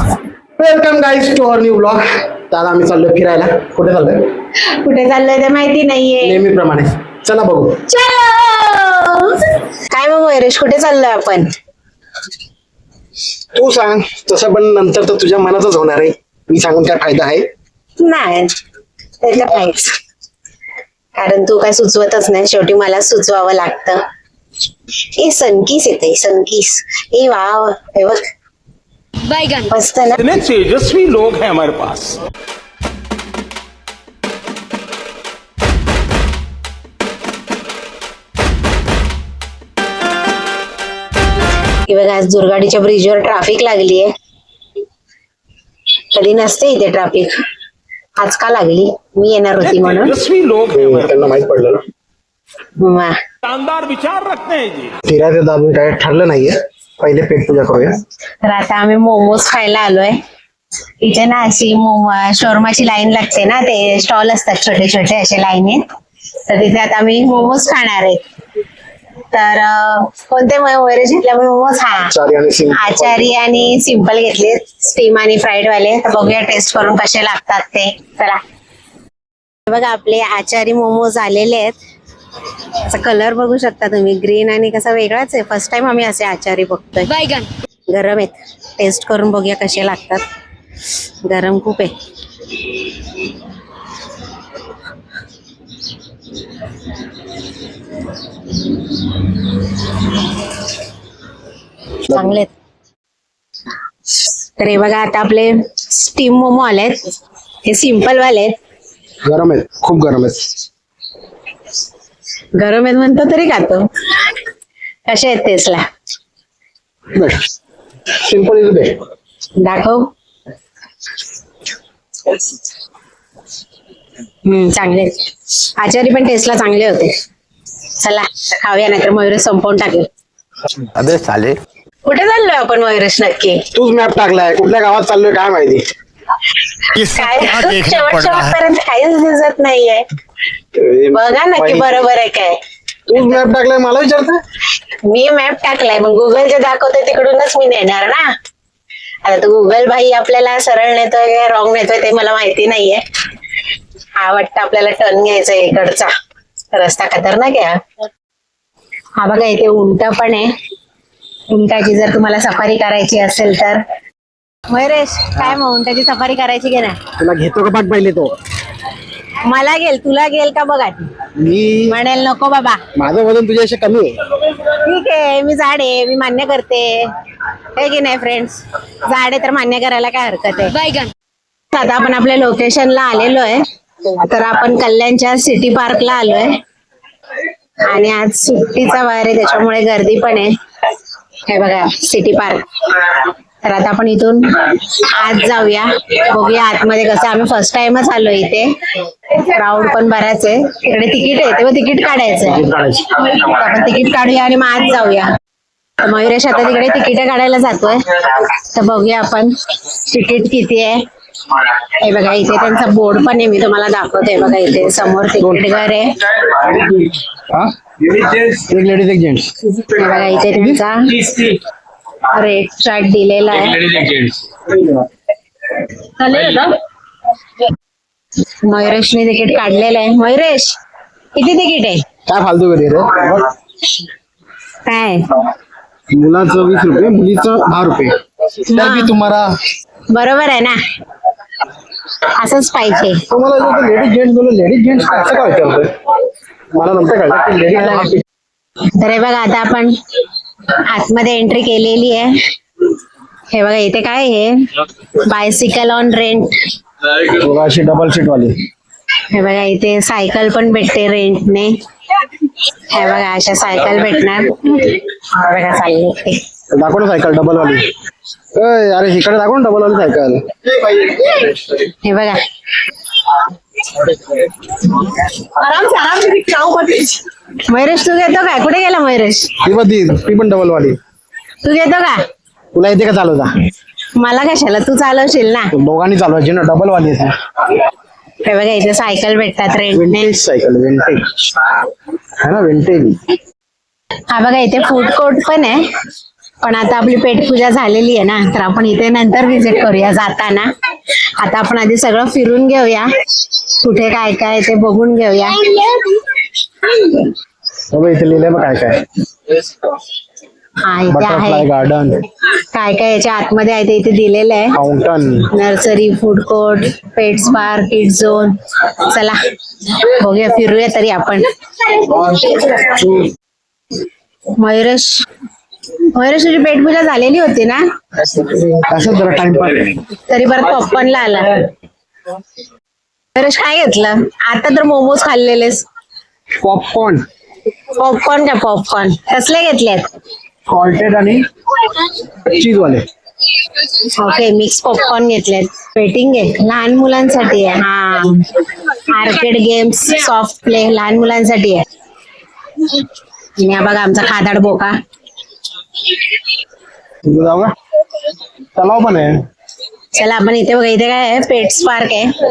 Welcome guys to our new blog तर आम्ही चाललोय फिरायला. कुठे चाललोय? कुठे चाललोय ते माहिती नाहीये. नेहमीप्रमाणे. चला बघू. चलो! काय मग मयुरेश कुठे चाललोय आपण? तू सांग तसं पण नंतर तर तुझ्या मनातच होणार आहे. मी सांगून काय फायदा आहे? नाही नाहीच कारण तू काय सुचवतच नाही. शेवटी मला सुचवावं लागतं. ए सनकीस येते सनकीस ए वाव हे बघ. बैगन मस्त ना? इतने तेजस्वी लोग हैं हमारे पास। हे बघ आज दुर्गाडीच्या ब्रिजवर ट्रॅफिक लागली आहे कधी नसते इथे ट्रॅफिक आज का लागली? मी येणार होती म्हणून. तेजस्वी लोग हैं हमारे त्यांना माहीत पडलं ना? वा. शानदार विचार रखते हैं जी। फिरायचं तर अजून काय ठरलं नाहीये. पहिले पेट पूजा करूया. तर आता आम्ही मोमोज खायला आलोय. इथे ना अशी मोमो शोरमाची लाईन लागते ना ते स्टॉल असतात छोटे छोटे असे लाईनीत. तर तिथे आता आम्ही मोमोज खाणार आहेत तर कोणते वगैरे घेतल्यामुळे मोमोज हा. आचारी आणि सिंपल घेतले. स्टीम आणि फ्राईड वाले. तर बघूया टेस्ट करून कसे लागतात ते. चला. बघा आपले आचारी मोमोज आलेले आहेत. त्याचा कलर बघू शकता तुम्ही. ग्रीन आणि कसा वेगळाच आहे. फर्स्ट टाइम आम्ही असे आचारी बघतोय. बैगन गरम आहेत. टेस्ट करून बघूया कसे लागतात. गरम खूप आहे. चांगले आहेत. तर हे बघा आता आपले स्टीम मोमो आलेत. हे सिंपल वाले आहेत. गरम आहेत. खूप गरम आहेत. गरम आहेत म्हणतो तरी खातो. कसे आहेत टेस्टला? बेस्ट सिंपल इज बेस्ट दाखव. हम्म चांगले आहेत. आचारी पण टेस्टला चांगले होते. चला खाऊया नाहीतर मयुरेश संपवून टाकेल. अबे चाले कुठे चाललोय आपण मयुरेश नक्की? तूच मॅप टाकलाय. कुठल्या गावात चाललोय काय माहिती? काय? शेवट शेवटपर्यंत काहीच दिसत नाहीये. बघा नक्की बरोबर आहे काय. तूच मॅप टाकलाय मला विचारता मी मॅप टाकलाय मग गुगल जे दाखवतोय तिकडूनच मी नेणार ना. आता तो गुगल भाई आपल्याला सरळ नेतोय का रॉंग नेतोय ते मला माहिती नाहीये. हा वाटतं आपल्याला टर्न घ्यायचा आहे इकडचा. रस्ता खतरनाक आहे हा. हा बघा इथे उंट पण आहे. उंटाची जर तुम्हाला सफारी करायची असेल तर. मयुरेश काय मग उंटाची सफारी करायची की नाही? तुला घेतो का पाठ पहिले तो? मला गेल तुला गेल का बघा? मी म्हणेल नको बाबा. माझं वजन तुझ्याशी कमी आहे. ठीक आहे मी झाड आहे मी मान्य करते. हे की नाही फ्रेंड्स झाड आहे तर मान्य करायला काय हरकत आहे? बैगन आता आपण आपल्या लोकेशनला आलेलो आहे. तर आपण कल्याणच्या सिटी पार्कला आलोय. आणि आज सुट्टीचा वार आहे त्याच्यामुळे गर्दी पण आहे. हे बघा सिटी पार्क तर आता आपण इथून आत जाऊया. बघूया आतमध्ये कसं आम्ही फर्स्ट टाइमच आलो इथे. क्राऊड पण बराच आहे. तिकडे तिकीट आहे. तेव्हा तिकीट काढायचं आपण तिकीट काढूया आणि मग आत जाऊया. मयुरेश आता तिकडे तिकीट काढायला जातोय. तर बघूया आपण तिकीट किती आहे. हे बघा इथे त्यांचा बोर्ड पण आहे. मी तुम्हाला दाखवते. बघा इथे समोर तिकीट घर आहे. बघा इथे त्यांचा रेट चार्ट दिलेला आहे. मयुरेशने तिकीट काढलेलं आहे. मयुरेश किती तिकीट आहे? काय फालतू करी रे? काय? मुलाचं वीस रुपये मुलीचं दहा रुपये. तर मी तुम्हाला. बरोबर आहे ना? असंच पाहिजे. तुम्हाला लेडीज जेंट्स बोललो लेडीज जेंट्स असं काय विचारतोय मला नंतर कळलं. की लेडीज तर हे बघा आता आपण आतमध्ये एंट्री केलेली आहे. हे बघा इथे काय आहे बायसिकल ऑन रेंट अशी डबल सीट वाली. हे बघा इथे सायकल पण भेटते रेंटने हे बघा अशा सायकल भेटणार. हे बघा चालली. दाखव ना सायकल डबल वाली. अरे इकडे दाखव ना डबल वाली सायकल हे बघा. मयुरेश तू घेतो का कुठे गेला मयुरेश ती पण ती ती पण डबल वाली तू घेतो का? तुला येते का चालवता? मला कशाला? तू चालवशील ना? दोघांनी चालवायची ना डबल वाली आहे हे बघा इथे सायकल भेटतात रेंटने विंटेज सायकल विंटेज है ना विंटेज हा बघा इथे फूड कोर्ट पण आहे. पण आता आपली पेटपूजा झालेली आहे ना तर आपण इथे नंतर व्हिजिट करूया जाताना. आता आपण आधी सगळं फिरून घेऊया. कुठे काय काय ते बघून घेऊया. इथे लिहिलंय बघ काय काय. हा इथे बटरफ्लाय आहे. गार्डन काय काय याच्या आतमध्ये आहे ते इथे दिलेलं आहे. Fountain nursery food court pets park kid zone चला बघूया फिरूया तरी आपण. मयुरेश मयुरेश तुझी पेटपूजा झालेली होती ना? असं जरा टाइमपास तरी परत पॉपकॉर्नला आला. मयुरेश काय घेतलं? आता तर मोमोज खाल्लेलेस. पॉपकॉर्न पॉपकॉर्न का पॉपकॉर्न कसले घेतलेत? सॉल्टेड आणि चीज वाले ओके मिक्स पॉपकॉर्न घेतलेत. वेटिंग आहे. लहान मुलांसाठी आहे. हा. आर्केड गेम्स सॉफ्ट प्ले लहान मुलांसाठी आहे. आणि हा बघा आमचा खादाड बोका. तिथे जाऊ का? तलाव पण आहे. चला आपण इथे बघा इथे काय आहे? पेट्स पार्क आहे.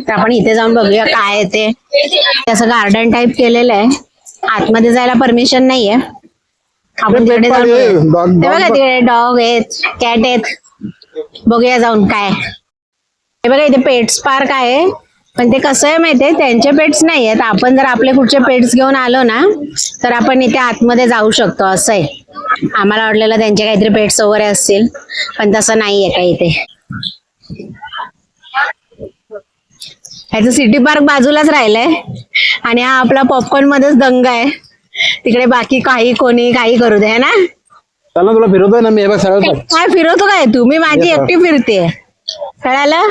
तर आपण इथे जाऊन बघूया काय आहे ते. असं गार्डन टाईप केलेलं आहे. आतमध्ये जायला परमिशन नाहीये. आपण तिकडे जाऊन बघूया. ते बघा तिकडे डॉग आहेत कॅट आहेत. बघूया जाऊन काय हे बघा इथे पेट्स पार्क आहे. पण ते कसं आहे माहितीये? त्यांचे पेट्स नाही आहेत. आपण जर आपले कुठचे पेट्स घेऊन आलो ना तर आपण इथे आतमध्ये जाऊ शकतो असं आहे. आम्हाला वाटलेलं त्यांचे काहीतरी पेट्स वगैरे असतील पण तसं नाहीये काही इथे. ह्याचं सिटी पार्क बाजूलाच राहिलंय. आणि हा आपला पॉपकॉर्न मध्येच दंग आहे. तिकडे बाकी काही कोणी काही करू दे है ना? चल ना तुला फिरवतोय ना मी. हे बघ सरळ चल. काय फिरवतो काय तू? मी माझी. एकटी फिरते कळालं?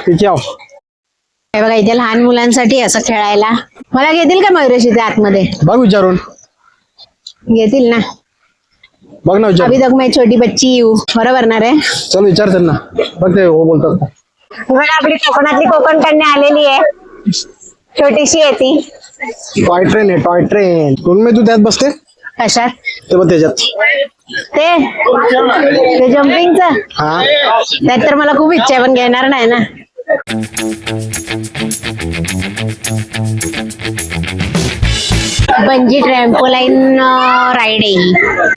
हे बघा इथे लहान मुलांसाठी असं खेळायला. मला घेतील का मयुरेश इथे आतमध्ये? बघ विचारून. घेतील ना. बघ ना विचार अभी तक मैं छोटी बच्ची हूँ बरोबर ना रे? चल विचार चल ना बघ ते हो बोलतात बघा आपली कोकणातली कोकण कन्या आलेली आहे. छोटीशी आहे ती. टॉय ट्रेन आहे टॉय ट्रेन. म्हणून मी तू त्यात बसते? कशात? ते बघ त्याच्यात. ते? ते जम्पिंगचं हा. त्यात तर मला खूप इच्छा आहे पण घेणार नाही ना. बंजी ट्रॅम्पोलाईन राईड येईल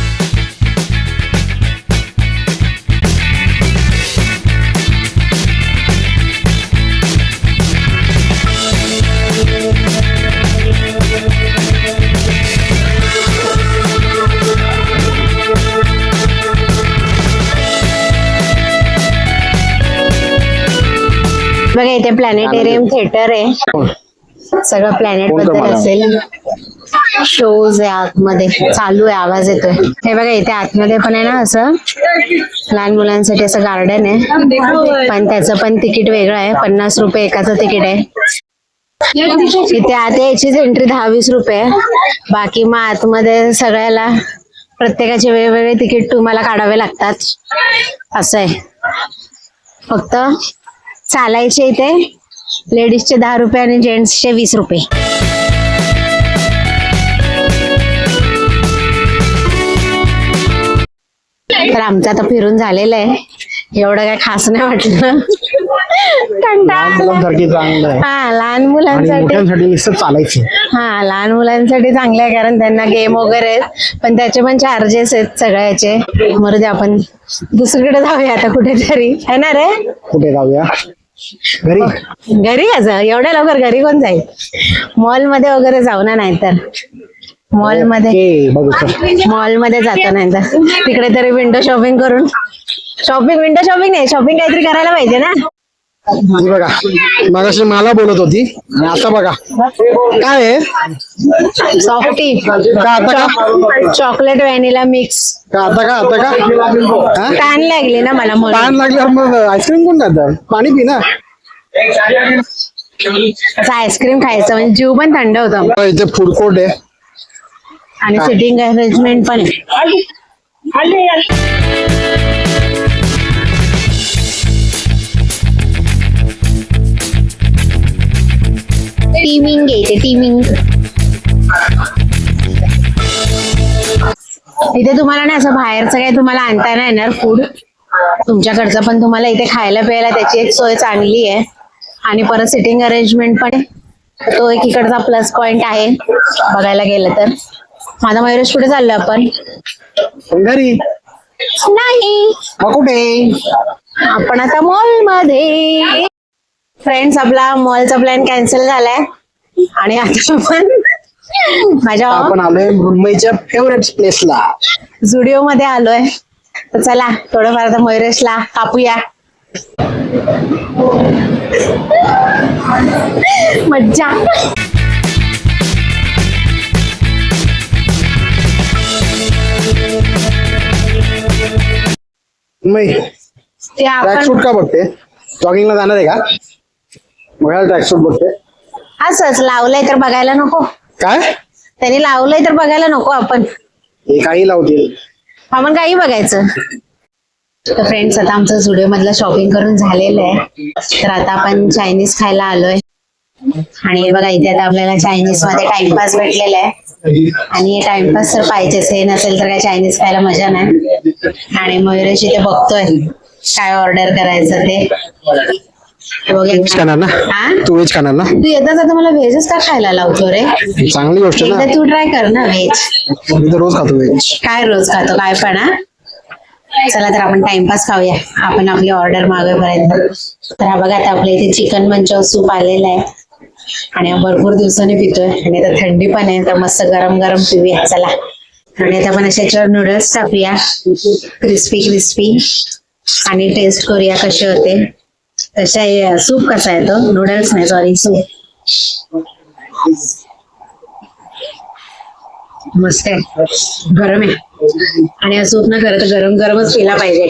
बघा इथे प्लॅनेटेरियम थिएटर आहे? सगळं प्लॅनेटबद्दल? असेल. शोज आहे आतमध्ये. चालू आहे आवाज येतोय. हे बघा इथे आतमध्ये पण आहे ना असं? लहान मुलांसाठी असं गार्डन आहे. पण त्याचं पण तिकीट वेगळं आहे. पन्नास रुपये एकाचं तिकीट आहे. इथे आत यायचीच एंट्री दहा वीस रुपये. बाकी मग आतमध्ये सगळ्याला प्रत्येकाचे वेगवेगळे तिकीट तुम्हाला काढावे लागतात. असं आहे. फक्त चालायचे इथे. लेडीजचे दहा रुपये आणि जेंट्सचे वीस रुपये. तर आमचं आता फिरून झालेलं आहे. एवढं काय खास नाही वाटलं. चांगलं आहे. हा लहान आणि मुलांसाठी मोठ्यांसाठी नुसतं चालायचं. हा लहान मुलांसाठी चांगलं आहे कारण त्यांना गेम वगैरे आहेत. पण त्याचे पण चार्जेस आहेत सगळ्याचे. मरू दे आपण. दुसरीकडे जाऊया आता कुठेतरी. है ना रे? कुठे जाऊया? घरी? घरी कसं एवढ्या लवकर घरी कोण जाईल? मॉलमध्ये वगैरे जाऊ ना नाहीतर. मॉलमध्ये ओके, बघू चल. मॉलमध्ये जातो नाहीतर. तिकडे तरी विंडो शॉपिंग करून. शॉपिंग विंडो शॉपिंग नाही. शॉपिंग काहीतरी करायला पाहिजे ना? ही बघा मगाशी मला बोलत होती आणि आता बघा. काय आहे सॉफ्टी. का आता का? Chocolate vanilla mix. का आता का? आता का? हा? तहान लागली ना मला म्हणून. तहान लागल्यावर मग आईस्क्रीम कोण खातं? पाणी पी ना. असं आईस्क्रीम खायचं म्हणजे जीव पण थंड होतो. इथे फूड कोर्ट आहे. आणि सिटिंग अरेंजमेंट पण आहे. टीमिंग घ्यायचे टीमिंग इथे तुम्हाला ना असं बाहेरचं काही तुम्हाला आणता नाही येणार फूड तुमच्याकडचं पण तुम्हाला इथे खायला प्यायला त्याची एक सोय चांगली आहे. आणि परत सिटिंग अरेंजमेंट पण तो एक इकडचा प्लस पॉइंट आहे बघायला गेलं तर. माझा मयुरेश कुठे चाललो आपण? पण घरी. नाही. कुठे? आपण आता मॉलमध्ये. फ्रेंड्स आपला मॉलचा प्लॅन कॅन्सल झालाय. आणि आता आपण माझ्या आपण आलोय मृण्मयीच्या फेवरेट प्लेसला झुडिओ मध्ये आलोय. तर चला थोडंफार आता मयुरेशला कापूया. मज्जा. मृण्मयी ते आपण ट्रॅकसूट का बघते? जॉगिंगला जाणार आहे का? बघायला ट्रॅकसूट बघते असंच लावलंय तर बघायला नको. काय? त्यांनी लावलंय तर बघायला नको आपण. हे काही लावतील आपण काही बघायचं. तर फ्रेंड्स आता आमचं झुडिओ मधलं शॉपिंग करून झालेलं आहे. तर आता आपण चायनीज खायला आलोय. आणि हे बघा इथे आता आपल्याला चायनीजमध्ये टाइमपास भेटलेला आहे. आणि टाइमपास तर पाहिजेच. हे नसेल तर काय चायनीज खायला मजा नाही. आणि मयुरेश इथे बघतोय काय ऑर्डर करायचं ते. व्हेज खाणार ना? तू व्हेज खाणार ना? तू येताच आता मला व्हेजच का खायला लावतो रे? चांगली गोष्ट एकदा ना तू ट्राय कर ना व्हेज मी तर रोज खातो व्हेज काय रोज खातो काय पण हा? चला तर आपण टाइमपास खाऊया. आपण आपली ऑर्डर मागेपर्यंत. तर हा बघा आता आपल्या इथे चिकन मंचाव सूप आलेला आहे. आणि हा भरपूर दिवसांनी पितोय. आणि आता थंडी पण आहे तर मस्त गरम गरम पिऊया. चला. आणि आता आपण अशा याच्यावर नूडल्स टाकूया. क्रिस्पी क्रिस्पी आणि टेस्ट करूया कसे होते. तशा सूप कसा आहे तो? नूडल्स नाही सॉरी सूप. मस्त आहे. गरम आहे. आणि हा सूप ना खरं तर गरम गरमच पिला पाहिजे.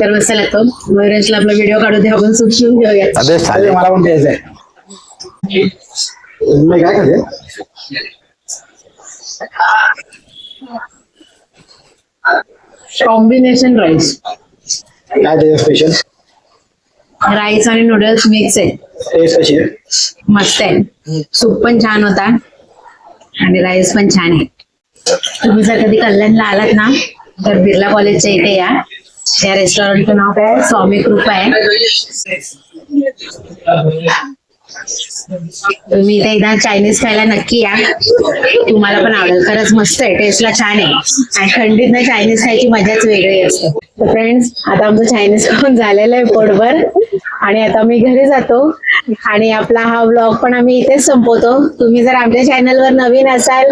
तर मस्त लागतो. मयुरेशला आपला व्हिडिओ काढू दे आपण सूप पिऊन घेऊया. अबे चालेल मला पण द्यायचं आहे. मी काय खाते? कॉम्बिनेशन राईस काय त्याचं स्पेशल राईस आणि नूडल्स मिक्स आहे. मस्त आहे. सूप पण छान होता. आणि राईस पण छान आहे. तुम्ही जर कधी कल्याणला आलात ना तर बिर्ला कॉलेजच्या इथे या. या रेस्टॉरंटचं नाव काय? स्वामी कृपा आहे. तुम्ही इथे एकदा चायनीज खायला नक्की या. तुम्हाला पण आवडेल. खरंच मस्त आहे. टेस्टला छान आहे. आणि थंडीत ना चायनीज खायची मजाच वेगळी असते. फ्रेंड्स आता आमचं चायनीज खाऊन झालेलं आहे पोटभर. आणि आता मी घरी जातो. आणि आपला हा ब्लॉग पण आम्ही इथेच संपवतो. तुम्ही जर आमच्या चॅनलवर नवीन असाल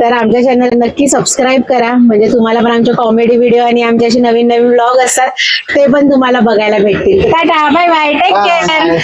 तर आमच्या चॅनल नक्की सबस्क्राईब करा. म्हणजे तुम्हाला पण आमचे कॉमेडी व्हिडिओ आणि आमचे असे नवीन नवीन ब्लॉग असतात ते पण तुम्हाला बघायला भेटतील. Tata. Bye bye take care